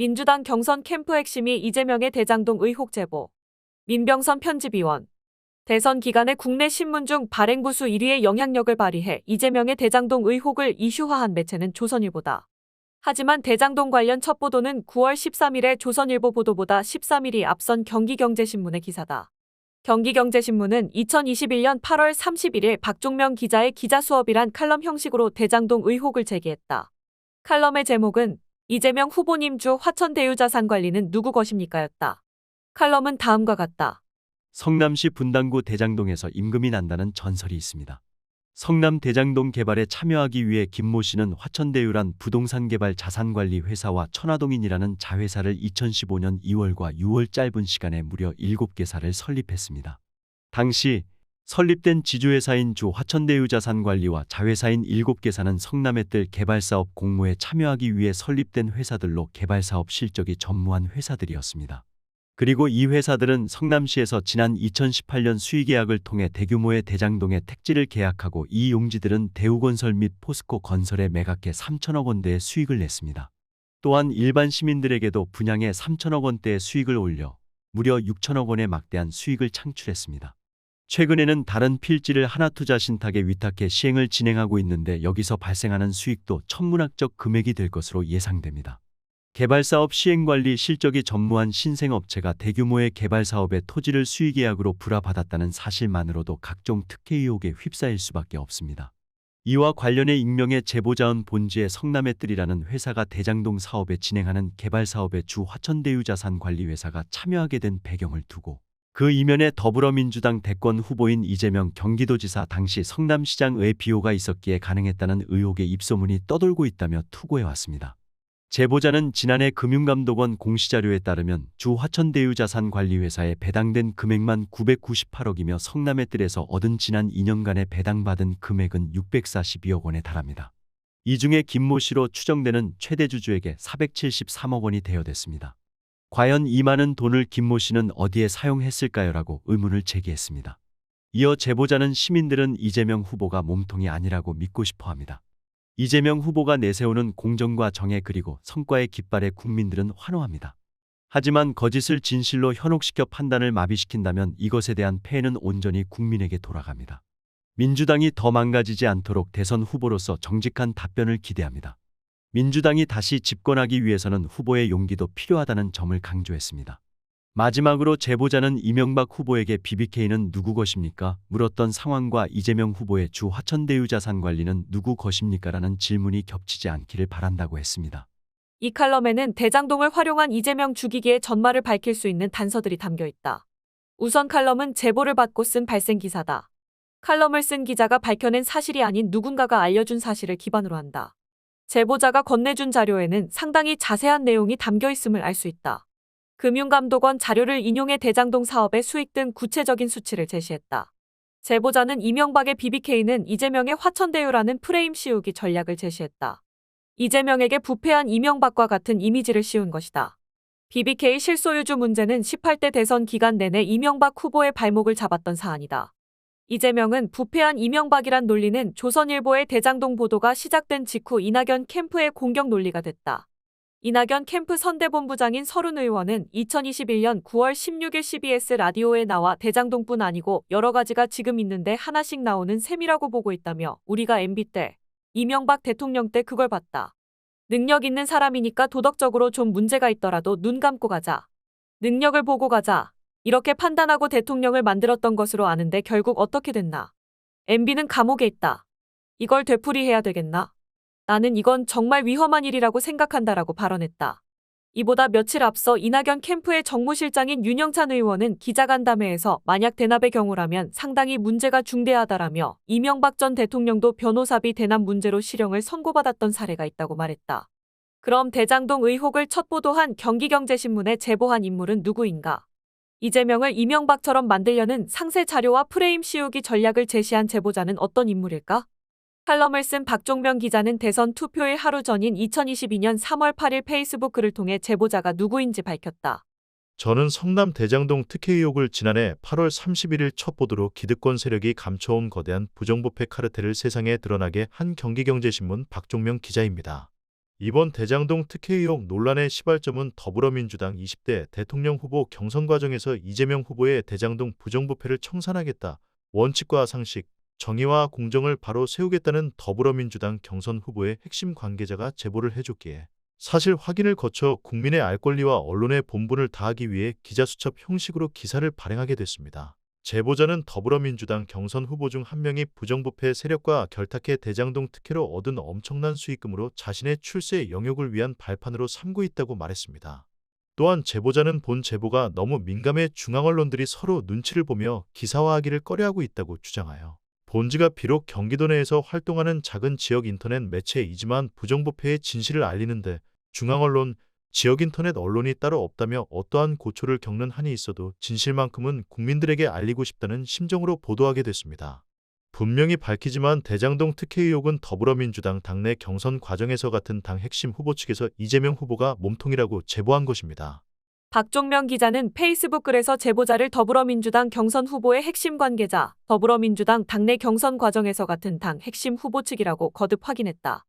민주당 경선 캠프 핵심이 이재명의 대장동 의혹 제보. 민병선 편집위원. 대선 기간에 국내 신문 중 발행부수 1위의 영향력을 발휘해 이재명의 대장동 의혹을 이슈화한 매체는 조선일보다. 하지만 대장동 관련 첫 보도는 9월 13일에 조선일보 보도보다 13일이 앞선 경기경제신문의 기사다. 경기경제신문은 2021년 8월 31일 박종명 기자의 기자 수업이란 칼럼 형식으로 대장동 의혹을 제기했다. 칼럼의 제목은 이재명 후보님 주 화천대유자산 관리는 누구 것입니까? 였다. 칼럼은 다음과 같다. 성남시 분당구 대장동에서 임금이 난다는 전설이 있습니다. 성남 대장동 개발에 참여하기 위해 김모 씨는 화천대유란 부동산 개발 자산관리 회사와 천화동인이라는 자회사를 2015년 2월과 6월 짧은 시간에 무려 7개사를 설립했습니다. 당시 설립된 지주회사인 주 화천대유 자산관리와 자회사인 7개사는 성남의 뜰 개발사업 공모에 참여하기 위해 설립된 회사들로 개발사업 실적이 전무한 회사들이었습니다. 그리고 이 회사들은 성남시에서 지난 2018년 수의계약을 통해 대규모의 대장동의 택지를 계약하고 이 용지들은 대우건설 및 포스코 건설에 매각해 3천억 원대의 수익을 냈습니다. 또한 일반 시민들에게도 분양에 3천억 원대의 수익을 올려 무려 6천억 원의 막대한 수익을 창출했습니다. 최근에는 다른 필지를 하나투자 신탁에 위탁해 시행을 진행하고 있는데 여기서 발생하는 수익도 천문학적 금액이 될 것으로 예상됩니다. 개발사업 시행관리 실적이 전무한 신생업체가 대규모의 개발사업의 토지를 수의계약으로 불화받았다는 사실만으로도 각종 특혜 의혹에 휩싸일 수밖에 없습니다. 이와 관련해 익명의 제보자은 본지의 성남의 뜰이라는 회사가 대장동 사업에 진행하는 개발사업에 주 화천대유자산관리회사가 참여하게 된 배경을 두고 그 이면에 더불어민주당 대권 후보인 이재명 경기도지사 당시 성남시장의 비호가 있었기에 가능했다는 의혹의 입소문이 떠돌고 있다며 투고해왔습니다. 제보자는 지난해 금융감독원 공시자료에 따르면 주 화천대유자산관리회사에 배당된 금액만 998억이며 성남의 뜰에서 얻은 지난 2년간의 배당받은 금액은 642억 원에 달합니다. 이 중에 김모 씨로 추정되는 최대 주주에게 473억 원이 대여됐습니다. 과연 이 많은 돈을 김모 씨는 어디에 사용했을까요라고 의문을 제기했습니다. 이어 제보자는 시민들은 이재명 후보가 몸통이 아니라고 믿고 싶어 합니다. 이재명 후보가 내세우는 공정과 정의 그리고 성과의 깃발에 국민들은 환호합니다. 하지만 거짓을 진실로 현혹시켜 판단을 마비시킨다면 이것에 대한 폐해는 온전히 국민에게 돌아갑니다. 민주당이 더 망가지지 않도록 대선 후보로서 정직한 답변을 기대합니다. 민주당이 다시 집권하기 위해서는 후보의 용기도 필요하다는 점을 강조했습니다. 마지막으로 제보자는 이명박 후보에게 BBK는 누구 것입니까? 물었던 상황과 이재명 후보의 주 화천대유 자산 관리는 누구 것입니까? 라는 질문이 겹치지 않기를 바란다고 했습니다. 이 칼럼에는 대장동을 활용한 이재명 죽이기의 전말을 밝힐 수 있는 단서들이 담겨 있다. 우선 칼럼은 제보를 받고 쓴 발생 기사다. 칼럼을 쓴 기자가 밝혀낸 사실이 아닌 누군가가 알려준 사실을 기반으로 한다. 제보자가 건네준 자료에는 상당히 자세한 내용이 담겨 있음을 알 수 있다. 금융감독원 자료를 인용해 대장동 사업의 수익 등 구체적인 수치를 제시했다. 제보자는 이명박의 BBK는 이재명의 화천대유라는 프레임 씌우기 전략을 제시했다. 이재명에게 부패한 이명박과 같은 이미지를 씌운 것이다. BBK 실소유주 문제는 18대 대선 기간 내내 이명박 후보의 발목을 잡았던 사안이다. 이재명은 부패한 이명박이란 논리는 조선일보의 대장동 보도가 시작된 직후 이낙연 캠프의 공격 논리가 됐다. 이낙연 캠프 선대본부장인 서른 의원은 2021년 9월 16일 CBS 라디오에 나와 대장동뿐 아니고 여러 가지가 지금 있는데 하나씩 나오는 셈이라고 보고 있다며 우리가 MB 때, 이명박 대통령 때 그걸 봤다. 능력 있는 사람이니까 도덕적으로 좀 문제가 있더라도 눈 감고 가자. 능력을 보고 가자. 이렇게 판단하고 대통령을 만들었던 것으로 아는데 결국 어떻게 됐나? MB는 감옥에 있다. 이걸 되풀이해야 되겠나? 나는 이건 정말 위험한 일이라고 생각한다라고 발언했다. 이보다 며칠 앞서 이낙연 캠프의 정무실장인 윤영찬 의원은 기자간담회에서 만약 대납의 경우라면 상당히 문제가 중대하다라며 이명박 전 대통령도 변호사비 대납 문제로 실형을 선고받았던 사례가 있다고 말했다. 그럼 대장동 의혹을 첫 보도한 경기경제신문에 제보한 인물은 누구인가? 이재명을 이명박처럼 만들려는 상세 자료와 프레임 씌우기 전략을 제시한 제보자는 어떤 인물일까? 칼럼을 쓴 박종명 기자는 대선 투표일 하루 전인 2022년 3월 8일 페이스북 글을 통해 제보자가 누구인지 밝혔다. 저는 성남 대장동 특혜 의혹을 지난해 8월 31일 첫 보도로 기득권 세력이 감춰온 거대한 부정부패 카르텔을 세상에 드러나게 한 경기경제신문 박종명 기자입니다. 이번 대장동 특혜 의혹 논란의 시발점은 더불어민주당 20대 대통령 후보 경선 과정에서 이재명 후보의 대장동 부정부패를 청산하겠다. 원칙과 상식, 정의와 공정을 바로 세우겠다는 더불어민주당 경선 후보의 핵심 관계자가 제보를 해줬기에 사실 확인을 거쳐 국민의 알 권리와 언론의 본분을 다하기 위해 기자수첩 형식으로 기사를 발행하게 됐습니다. 제보자는 더불어민주당 경선 후보 중 한 명이 부정부패 세력과 결탁해 대장동 특혜로 얻은 엄청난 수익금으로 자신의 출세 영역을 위한 발판으로 삼고 있다고 말했습니다. 또한 제보자는 본 제보가 너무 민감해 중앙 언론들이 서로 눈치를 보며 기사화하기를 꺼려하고 있다고 주장하여 본지가 비록 경기도 내에서 활동하는 작은 지역 인터넷 매체이지만 부정부패의 진실을 알리는데 중앙 언론, 지역 인터넷 언론이 따로 없다며 어떠한 고초를 겪는 한이 있어도 진실만큼은 국민들에게 알리고 싶다는 심정으로 보도하게 됐습니다. 분명히 밝히지만 대장동 특혜 의혹은 더불어민주당 당내 경선 과정에서 같은 당 핵심 후보 측에서 이재명 후보가 몸통이라고 제보한 것입니다. 박종명 기자는 페이스북 글에서 제보자를 더불어민주당 경선 후보의 핵심 관계자, 더불어민주당 당내 경선 과정에서 같은 당 핵심 후보 측이라고 거듭 확인했다.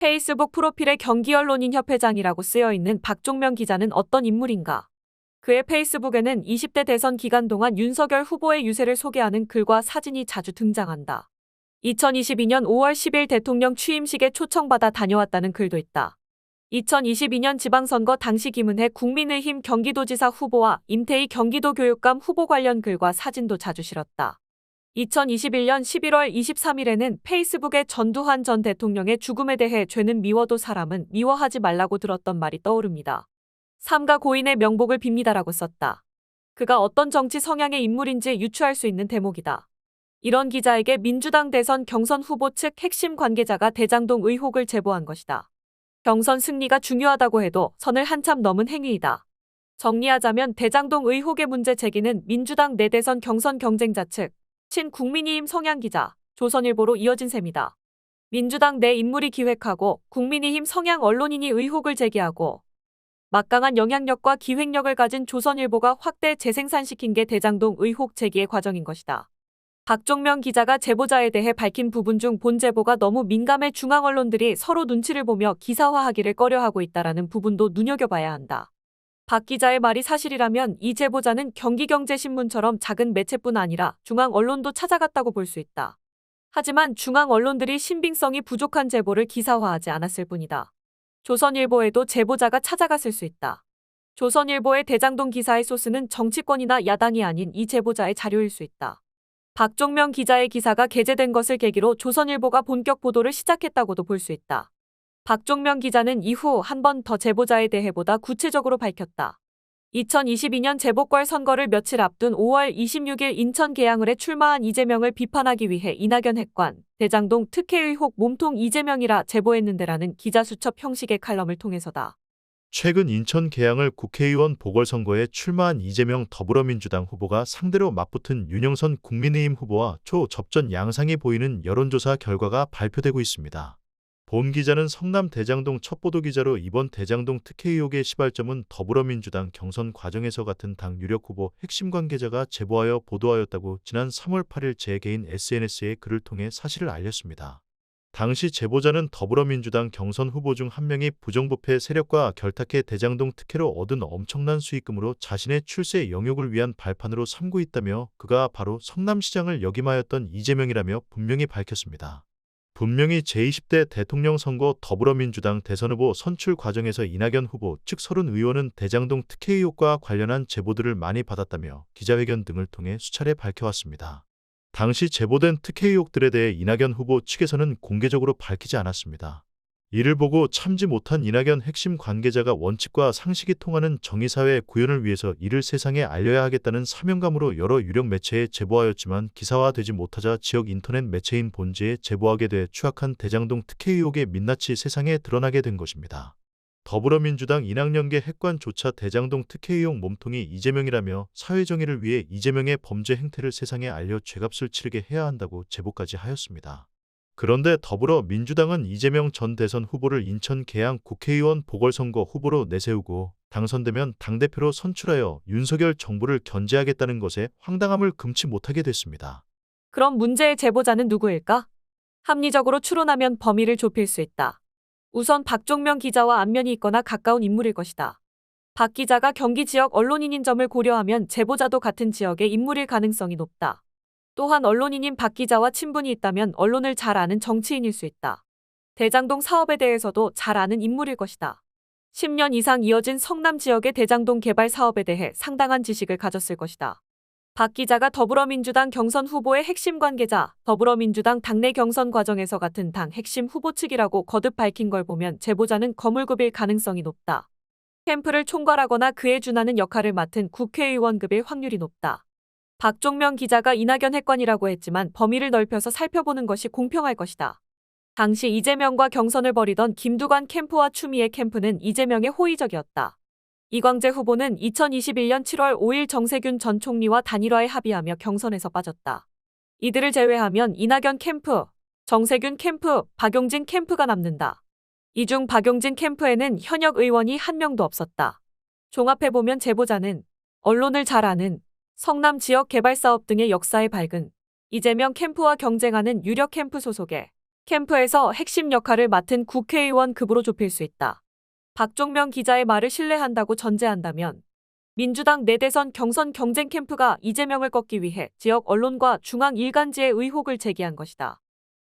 페이스북 프로필에 경기 언론인 협회장이라고 쓰여 있는 박종명 기자는 어떤 인물인가? 그의 페이스북에는 20대 대선 기간 동안 윤석열 후보의 유세를 소개하는 글과 사진이 자주 등장한다. 2022년 5월 10일 대통령 취임식에 초청받아 다녀왔다는 글도 있다. 2022년 지방선거 당시 김은혜 국민의힘 경기도지사 후보와 임태희 경기도 교육감 후보 관련 글과 사진도 자주 실었다. 2021년 11월 23일에는 페이스북에 전두환 전 대통령의 죽음에 대해 죄는 미워도 사람은 미워하지 말라고 들었던 말이 떠오릅니다. 삼가 고인의 명복을 빕니다라고 썼다. 그가 어떤 정치 성향의 인물인지 유추할 수 있는 대목이다. 이런 기자에게 민주당 대선 경선 후보 측 핵심 관계자가 대장동 의혹을 제보한 것이다. 경선 승리가 중요하다고 해도 선을 한참 넘은 행위이다. 정리하자면 대장동 의혹의 문제 제기는 민주당 내 대선 경선 경쟁자 측, 친국민의힘 성향 기자, 조선일보로 이어진 셈이다. 민주당 내 인물이 기획하고 국민의힘 성향 언론인이 의혹을 제기하고 막강한 영향력과 기획력을 가진 조선일보가 확대 재생산시킨 게 대장동 의혹 제기의 과정인 것이다. 박종명 기자가 제보자에 대해 밝힌 부분 중 본 제보가 너무 민감해 중앙 언론들이 서로 눈치를 보며 기사화하기를 꺼려하고 있다라는 부분도 눈여겨봐야 한다. 박 기자의 말이 사실이라면 이 제보자는 경기경제신문처럼 작은 매체뿐 아니라 중앙 언론도 찾아갔다고 볼 수 있다. 하지만 중앙 언론들이 신빙성이 부족한 제보를 기사화하지 않았을 뿐이다. 조선일보에도 제보자가 찾아갔을 수 있다. 조선일보의 대장동 기사의 소스는 정치권이나 야당이 아닌 이 제보자의 자료일 수 있다. 박종명 기자의 기사가 게재된 것을 계기로 조선일보가 본격 보도를 시작했다고도 볼 수 있다. 박종명 기자는 이후 한 번 더 제보자에 대해 보다 구체적으로 밝혔다. 2022년 재보궐 선거를 며칠 앞둔 5월 26일 인천 계양을에 출마한 이재명을 비판하기 위해 이낙연 핵관, 대장동 특혜 의혹 몸통 이재명이라 제보했는데라는 기자 수첩 형식의 칼럼을 통해서다. 최근 인천 계양을 국회의원 보궐선거에 출마한 이재명 더불어민주당 후보가 상대로 맞붙은 윤영선 국민의힘 후보와 초접전 양상이 보이는 여론조사 결과가 발표되고 있습니다. 본 기자는 성남 대장동 첩보도 기자로 이번 대장동 특혜 의혹의 시발점은 더불어민주당 경선 과정에서 같은 당 유력 후보 핵심 관계자가 제보하여 보도하였다고 지난 3월 8일 제 개인 SNS에 글을 통해 사실을 알렸습니다. 당시 제보자는 더불어민주당 경선 후보 중 한 명이 부정부패 세력과 결탁해 대장동 특혜로 얻은 엄청난 수익금으로 자신의 출세 영역을 위한 발판으로 삼고 있다며 그가 바로 성남시장을 역임하였던 이재명이라며 분명히 밝혔습니다. 분명히 제20대 대통령 선거 더불어민주당 대선 후보 선출 과정에서 이낙연 후보 측 서른 의원은 대장동 특혜 의혹과 관련한 제보들을 많이 받았다며 기자회견 등을 통해 수차례 밝혀왔습니다. 당시 제보된 특혜 의혹들에 대해 이낙연 후보 측에서는 공개적으로 밝히지 않았습니다. 이를 보고 참지 못한 이낙연 핵심 관계자가 원칙과 상식이 통하는 정의사회 구현을 위해서 이를 세상에 알려야 하겠다는 사명감으로 여러 유력 매체에 제보하였지만 기사화되지 못하자 지역 인터넷 매체인 본지에 제보하게 돼 추악한 대장동 특혜 의혹의 민낯이 세상에 드러나게 된 것입니다. 더불어민주당 이낙연계 핵관조차 대장동 특혜 의혹 몸통이 이재명이라며 사회정의를 위해 이재명의 범죄 행태를 세상에 알려 죄값을 치르게 해야 한다고 제보까지 하였습니다. 그런데 더불어 민주당은 이재명 전 대선 후보를 인천 계양 국회의원 보궐선거 후보로 내세우고 당선되면 당대표로 선출하여 윤석열 정부를 견제하겠다는 것에 황당함을 금치 못하게 됐습니다. 그럼 문제의 제보자는 누구일까? 합리적으로 추론하면 범위를 좁힐 수 있다. 우선 박종명 기자와 안면이 있거나 가까운 인물일 것이다. 박 기자가 경기 지역 언론인인 점을 고려하면 제보자도 같은 지역의 인물일 가능성이 높다. 또한 언론인인 박 기자와 친분이 있다면 언론을 잘 아는 정치인일 수 있다. 대장동 사업에 대해서도 잘 아는 인물일 것이다. 10년 이상 이어진 성남 지역의 대장동 개발 사업에 대해 상당한 지식을 가졌을 것이다. 박 기자가 더불어민주당 경선 후보의 핵심 관계자, 더불어민주당 당내 경선 과정에서 같은 당 핵심 후보 측이라고 거듭 밝힌 걸 보면 제보자는 거물급일 가능성이 높다. 캠프를 총괄하거나 그에 준하는 역할을 맡은 국회의원급일 확률이 높다. 박종명 기자가 이낙연 핵관이라고 했지만 범위를 넓혀서 살펴보는 것이 공평할 것이다. 당시 이재명과 경선을 벌이던 김두관 캠프와 추미애 캠프는 이재명의 호의적이었다. 이광재 후보는 2021년 7월 5일 정세균 전 총리와 단일화에 합의하며 경선에서 빠졌다. 이들을 제외하면 이낙연 캠프, 정세균 캠프, 박용진 캠프가 남는다. 이 중 박용진 캠프에는 현역 의원이 한 명도 없었다. 종합해보면 제보자는 언론을 잘 아는 성남 지역 개발 사업 등의 역사에 밝은 이재명 캠프와 경쟁하는 유력 캠프 소속의 캠프에서 핵심 역할을 맡은 국회의원 급으로 좁힐 수 있다. 박종명 기자의 말을 신뢰한다고 전제한다면 민주당 내대선 경선 경쟁 캠프가 이재명을 꺾기 위해 지역 언론과 중앙 일간지에 의혹을 제기한 것이다.